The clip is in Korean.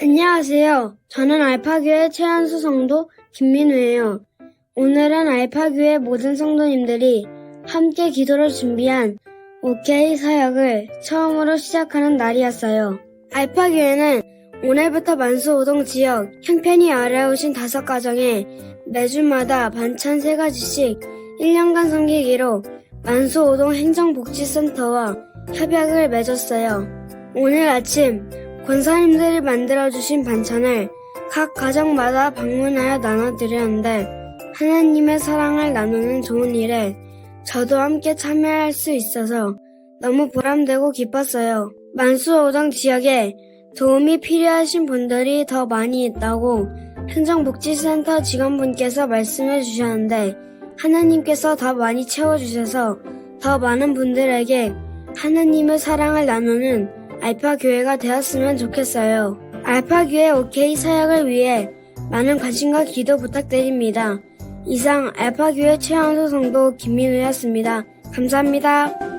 안녕하세요. 저는 알파교회 최한수 성도 김민우예요. 오늘은 알파교회 모든 성도님들이 함께 기도를 준비한 OK 사역을 처음으로 시작하는 날이었어요. 알파교회는 오늘부터 만수오동 지역 형편이 어려우신 다섯 가정에 매주마다 반찬 세 가지씩 1년간 섬기기로 만수오동 행정복지센터와 협약을 맺었어요. 오늘 아침 권사님들이 만들어주신 반찬을 각 가정마다 방문하여 나눠드렸는데 하나님의 사랑을 나누는 좋은 일에 저도 함께 참여할 수 있어서 너무 보람되고 기뻤어요. 만수오동 지역에 도움이 필요하신 분들이 더 많이 있다고 행정복지센터 직원분께서 말씀해 주셨는데 하나님께서 더 많이 채워주셔서 더 많은 분들에게 하나님의 사랑을 나누는 알파 교회가 되었으면 좋겠어요. 알파 교회 OK 사역을 위해 많은 관심과 기도 부탁드립니다. 이상 알파 교회 최한수 성도 김민우였습니다. 감사합니다.